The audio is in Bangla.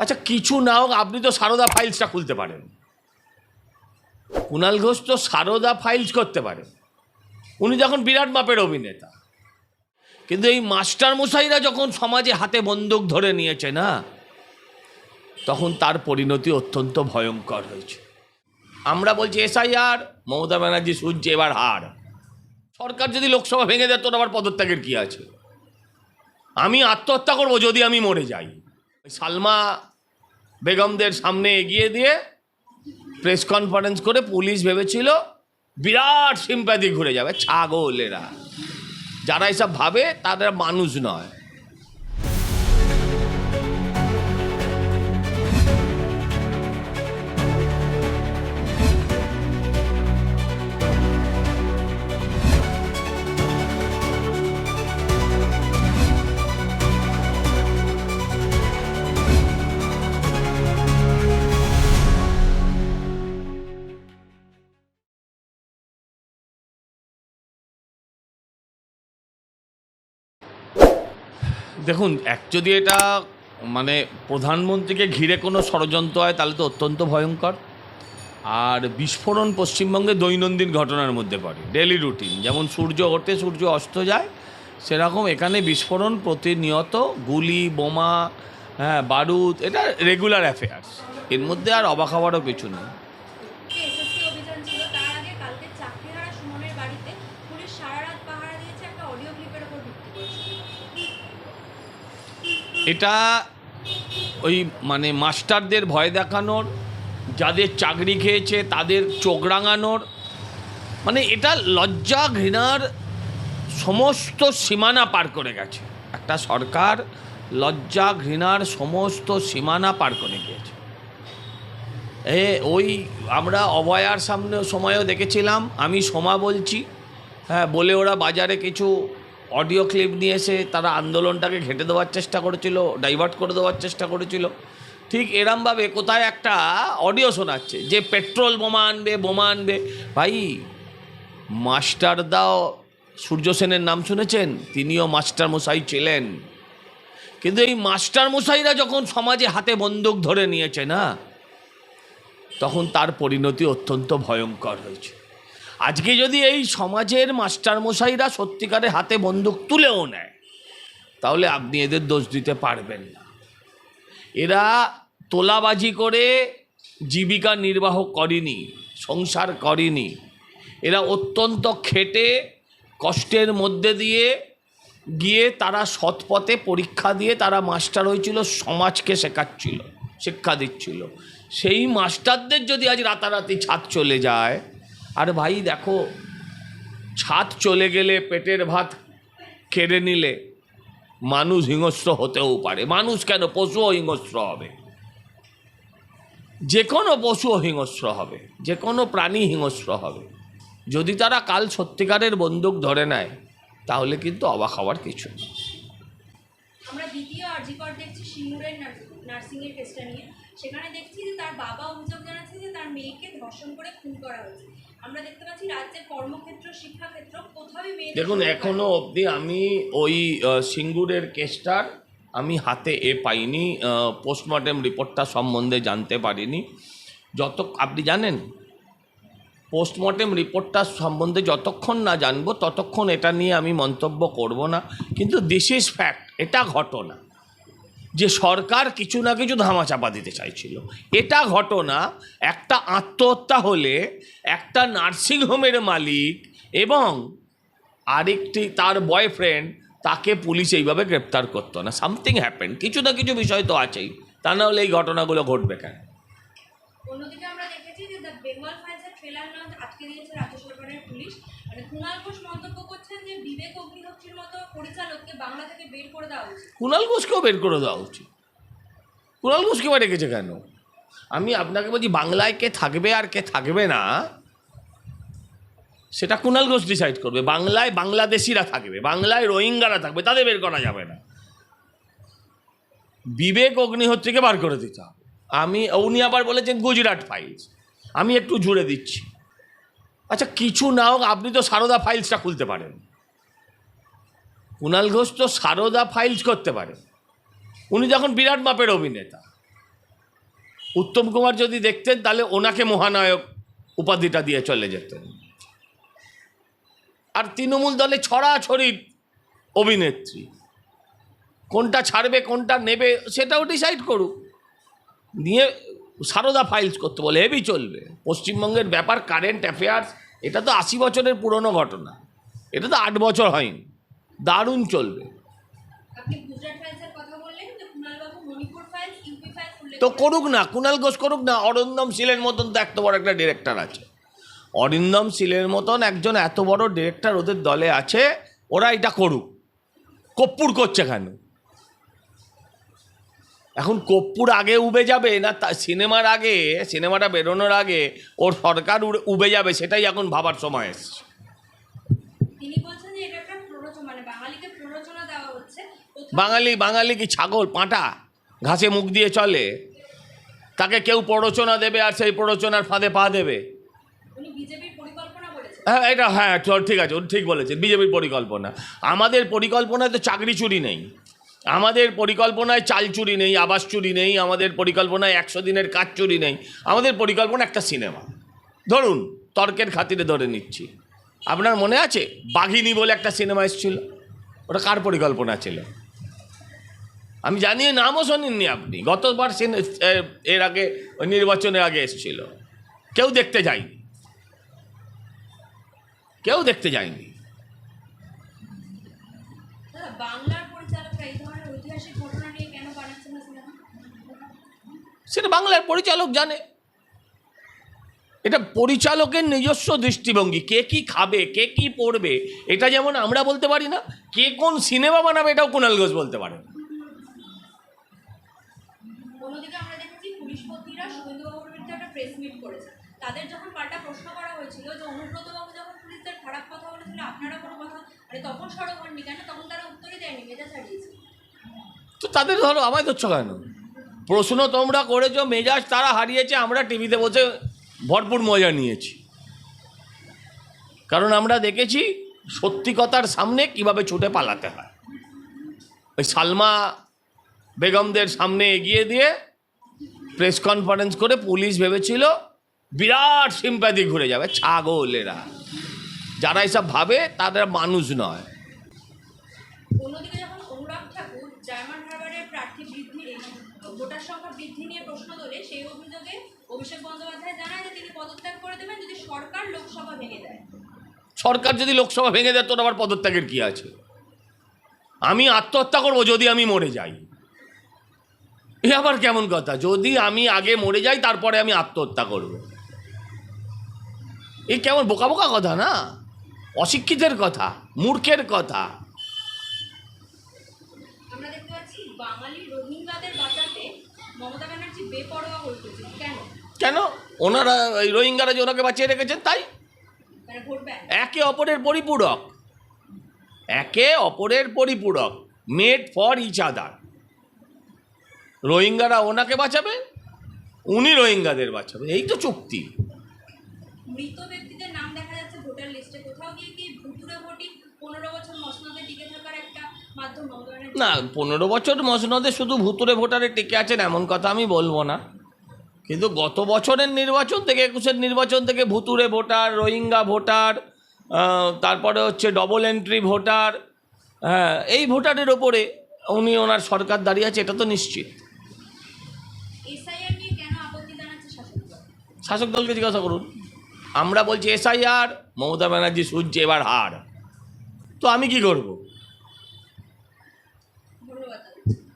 আচ্ছা কিছু না হোক, আপনি তো সারদা ফাইলসটা খুলতে পারেন। কুণাল ঘোষ তো সারদা ফাইলস করতে পারেন। উনি যখন বিরাট মাপের অভিনেতা। কিন্তু এই মাস্টার মশাইরা যখন সমাজে হাতে বন্দুক ধরে নিয়েছে না, তখন তার পরিণতি অত্যন্ত ভয়ঙ্কর হয়েছে। আমরা বলছি, এসআইআর, মমতা ব্যানার্জি সূর্য এবার হার। সরকার যদি লোকসভা ভেঙে দেয়, তোর আবার পদত্যাগের কি আছে? আমি আত্মহত্যা করব যদি আমি মরে যাই। সালমা বেগমদের সামনে এগিয়ে দিয়ে প্রেস কনফারেন্স করে পুলিশ ভেবেছিল বিরাট সিম্প্যাথি ঘুরে যাবে ছাগল এরা যারা এসব ভাবে, তারা মানুষ নয়। দেখুন, এক যদি এটা মানে প্রধানমন্ত্রীকে ঘিরে কোনো ষড়যন্ত্র হয়, তাহলে তো অত্যন্ত ভয়ঙ্কর। আর বিস্ফোরণ পশ্চিমবঙ্গে দৈনন্দিন ঘটনার মধ্যে পড়ে ডেলি রুটিন যেমন সূর্য ওঠে, সূর্য অস্ত যায়, সেরকম এখানে বিস্ফোরণ প্রতিনিয়ত, গুলি, বোমা হ্যাঁ বারুদ, এটা রেগুলার অ্যাফেয়ার্স এর মধ্যে আর অবাক হওয়ারও কিছু নেই এসএসসি অভিযান ছিল তার আগে কালকে চাকরিহারা সুমনের বাড়িতে পুলিশ সারা রাত পাহারা দিয়েছে একটা অডিও ক্লিপের উপর ভিত্তি করে এটা ওই মানে মাস্টারদের ভয় দেখানোর, যাদের চাকরি খেয়েছে তাদের চোখ রাঙানোর মানে এটা লজ্জা ঘৃণার সমস্ত সীমানা পার করে গেছে। একটা সরকার লজ্জা ঘৃণার সমস্ত সীমানা পার করে গিয়েছে। এ, ওই আমরা অভয়ার সামনে সময়ও দেখেছিলাম, আমি সোমা বলছি হ্যাঁ বলে ওরা বাজারে কিছু অডিও ক্লিপ নিয়ে এসে তারা আন্দোলনটাকে ঘেঁটে দেওয়ার চেষ্টা করেছিল, ডাইভার্ট করে দেওয়ার চেষ্টা করেছিল। ঠিক এরমভাবে কোথায় একটা অডিও শোনাচ্ছে যে পেট্রোল বোমা আনবে বোমা আনবে। ভাই মাস্টারদাও সূর্য সেনের নাম শুনেছেন? তিনিও মাস্টার মশাই ছিলেন। কিন্তু এই মাস্টার মশাইরা যখন সমাজে হাতে বন্দুক ধরে নিয়েছে না, তখন তার পরিণতি অত্যন্ত ভয়ঙ্কর হয়েছে। আজকে যদি এই সমাজের মাস্টারমশাইরা সত্যিকারে হাতে বন্দুক তুলেও নেয়, তাহলে আপনি এদের দোষ দিতে পারবেন না। এরা তোলাবাজি করে জীবিকা নির্বাহ করেনি, সংসার করেনি। এরা অত্যন্ত খেটে, কষ্টের মধ্যে দিয়ে গিয়ে তারা সৎপথে পরীক্ষা দিয়ে তারা মাস্টার হয়েছিল, সমাজকে শেখাচ্ছিল, শিক্ষা দিচ্ছিল। সেই মাস্টারদের যদি আজ রাতারাতি ছাদ চলে যায় আর ভাই দেখো, ছাদ চলে গেলে পেটের ভাত কেড়ে নিলে মানুষ হিংস্র হতেও পারে। মানুষ কেন? পশুও হিংস্র হবে। যে কোনো পশুও হিংস্র হবে। যে কোনো প্রাণী হিংস্র হবে। যদি তারা কাল সত্যিকারের বন্দুক ধরে নেয়, তাহলে কিন্তু অবাক হওয়ার কিছু নেই। সেখানে দেখছি তার বাবা অভিযোগ জানাচ্ছে যে ধর্ষণ করে খুন করা হয়েছে। আমরা দেখতে পাচ্ছি রাজ্যের কর্মক্ষেত্র শিক্ষাক্ষেত্র কোথাওই মেয়ে দেখুন এখনও অবধি আমি ওই সিঙ্গুরের কেসটার আমি হাতে এ পাইনি পোস্টমর্টেম রিপোর্টটা সম্বন্ধে জানতে পারিনি। যত আপনি জানেন? পোস্টমর্টেম রিপোর্টটা সম্বন্ধে যতক্ষণ না জানব ততক্ষণ এটা নিয়ে আমি মন্তব্য করব না। কিন্তু দিস ইজ ফ্যাক্ট এটা ঘটনা। যে সরকার কিছু না কিছু ধামাচাপা দিতে চাইছিল। এটা ঘটনা একটা আত্মহত্যা হলে একটা নার্সিংহোমের মালিক এবং আরেকটি তার বয়ফ্রেন্ড তাকে পুলিশ এইভাবে গ্রেপ্তার করতো না। Something happen. কিছু না কিছু বিষয় তো আছেই। তা না হলে এই ঘটনাগুলো ঘটবে কেন? অন্যদিকে আমরা দেখেছি যে দ্য বেঙ্গল ট্রেলার আটকে দিয়েছে রাজ্য সরকারের পুলিশ। কুণাল ঘোষ বের করে দেওয়া উচিত। কুণাল ঘোষকেও বের করে দেওয়া উচিত। কুণাল ঘোষকে বা রেখেছে কেন? আমি আপনাকে বলছি, বাংলায় কে থাকবে আর কে থাকবে না, সেটা কুণাল ঘোষ ডিসাইড করবে। বাংলায় বাংলাদেশিরা থাকবে, বাংলায় রোহিঙ্গারা থাকবে, তাদের বের করা যাবে না। বিবেক অগ্নিহোত্রীকে বার করে দিতে হবে। আমি, উনি আবার বলেছেন, গুজরাট ফাইলস আমি একটু জুড়ে দিচ্ছি। আচ্ছা কিছু না হোক, আপনি তো সারদা ফাইলসটা খুলতে পারেন। কুণাল ঘোষ তো সারদা ফাইলস করতে পারে উনি যখন বিরাট মাপের অভিনেতা। উত্তম কুমার যদি দেখতেন, তাহলে ওনাকে মহানায়ক উপাধিটা দিয়ে চলে যেতেন। আর তৃণমূল দলে ছড়াছড়ির অভিনেত্রী। কোনটা ছাড়বে, কোনটা নেবে, সেটাও ডিসাইড করুক। নিয়ে সারদা ফাইলস করতে বলে হেভি চলবে। পশ্চিমবঙ্গের ব্যাপার কারেন্ট অ্যাফেয়ার্স এটা তো আশি বছরের পুরনো ঘটনা। এটা তো আট বছর হয়নি। দারুণ চলবে। তো করুক না কুণাল ঘোষ করুক না অরিন্দম শীলের মতন তো এত বড় একটা ডিরেক্টর আছে। অরিন্দম শীলের মতন একজন এত বড় ডিরেক্টর ওদের দলে আছে ওরা এটা করুক। কপ্পুর করছে কেন? এখন কপ্পুর আগে উবে যাবে না তা সিনেমার আগে সিনেমাটা বেরোনোর আগে ওর সরকার উবে যাবে সেটাই এখন ভাবার সময় এসছে। মানে বাঙালি বাঙালি কি ছাগল পাঁটা? ঘাসে মুখ দিয়ে চলে। তাকে কেউ প্ররোচনা দেবে আর সেই প্ররোচনার ফাঁদে পা দেবে। হ্যাঁ এটা হ্যাঁ ঠিক আছে ঠিক বলেছেন বিজেপির পরিকল্পনা। আমাদের পরিকল্পনায় তো চাকরি চুরি নেই। আমাদের পরিকল্পনায় চাল চুরি নেই, আবাস চুরি নেই, আমাদের পরিকল্পনায় একশো দিনের কাজ চুরি নেই, আমাদের পরিকল্পনা একটা সিনেমা। ধরুন, তর্কের খাতিরে ধরে নিচ্ছি। আপনার মনে আছে? বাঘিনী বলে একটা সিনেমা এসেছিল। ওটা কার পরিকল্পনা ছিল? আমি জানি নামও শোনেননি আপনি। গতবার এর আগে নির্বাচনের আগে এসেছিল। কেউ দেখতে যায়নি। কেউ দেখতে যায়নি। সেটা বাংলার পরিচালক জানে। এটা পরিচালকের নিজস্ব দৃষ্টিভঙ্গি কে কি খাবে কে কি পড়বে এটা যেমন আমরা বলতে পারি না কে কোন সিনেমা বানাবে এটাও কুণাল ঘোষ বলতে পারে না। তাদের যখন পাল্টা প্রশ্ন করা হয়েছিল যে অনুব্রতবাবু যখন পুলিশদের খারাপ কথা বলেছিল আপনারা কোনো কথা মানে তখন সরব হননি কেন তখন তারা উত্তরই দেয়নি মেজাজ হারিয়েছে তো তাদের ধরো আমায় ধরছ কেন? প্রশ্ন তোমরা করেছ, মেজাজ তারা হারিয়েছে, আমরা টিভিতে বসে ভরপুর মজা নিয়েছি। কারণ আমরা দেখেছি সত্যি কথার সামনে কীভাবে ছুটে পালাতে হয়। ওই সালমা বেগমদের সামনে এগিয়ে দিয়ে প্রেস কনফারেন্স করে পুলিশ ভেবেছিল, বিরাট সিম্প্যাথি ঘুরে যাবে, ছাগলেরা। যারা এসব ভাবে, তাদের মানুষ নয় অন্যদিকে যখন অনুরাগ ঠাকুর জার্মান হারবারের প্রার্থী বৃদ্ধি এই ভোটার সংখ্যা বৃদ্ধি নিয়ে প্রশ্ন তোলে, সেই অভিযোগে অভিষেক বন্দ্যোপাধ্যায় জানায় যে তিনি পদত্যাগ করে দেবেন যদি সরকার লোকসভা ভেঙে দেয়। সরকার যদি লোকসভা ভেঙে দেয়, তোর আবার পদত্যাগের কি আছে? আমি আত্মহত্যা করব যদি আমি মরে যাই। এ আবার কেমন কথা? যদি আমি আগে মরে যাই, তারপরে আমি আত্মহত্যা করব। এ কেমন বোকা বোকা কথা না? অশিক্ষিতের কথা, মূর্খের কথা আমরা দেখতে পাচ্ছি বাঙালি রোহিঙ্গাদের বাঁচাতে মমতা ব্যানার্জি বেপরোয়া হয়ে কেন? কেন? ওনারা এই রোহিঙ্গারা যে ওনাকে বাঁচিয়ে রেখেছেন তাই? একে অপরের পরিপূরক। একে অপরের পরিপূরক। মেড ফর ইচ আদার রোহিঙ্গারা ওনাকে বাঁচাবে উনি রোহিঙ্গাদের বাঁচাবে। এই তো চুক্তি। মৃত ব্যক্তিদের নাম দেখা যাচ্ছে ভোটার লিস্টে। কোথাও গিয়ে কি ভুতুরে ভোটই পনেরো বছর মসনদে টিকে থাকার একটা মাধ্যম মমতা ব্যানার্জি না পনেরো বছর মসনদে শুধু ভুতুরে ভোটারে টিকে আছেন এমন কথা আমি বলব না। কিন্তু গত বছরের নির্বাচন থেকে একুশের নির্বাচন থেকে ভুতুরে ভোটার রোহিঙ্গা ভোটার তারপরে হচ্ছে ডবল এন্ট্রি ভোটার হ্যাঁ এই ভোটারের ওপরে উনি ওনার সরকার দাঁড়িয়ে আছে এটা তো নিশ্চিত। শাসক দলকে জিজ্ঞাসা করুন। আমরা বলছি এসআইআর মমতা ব্যানার্জি সূর্য এবার হার। তো আমি কি করব? ಬರ್ತದೆ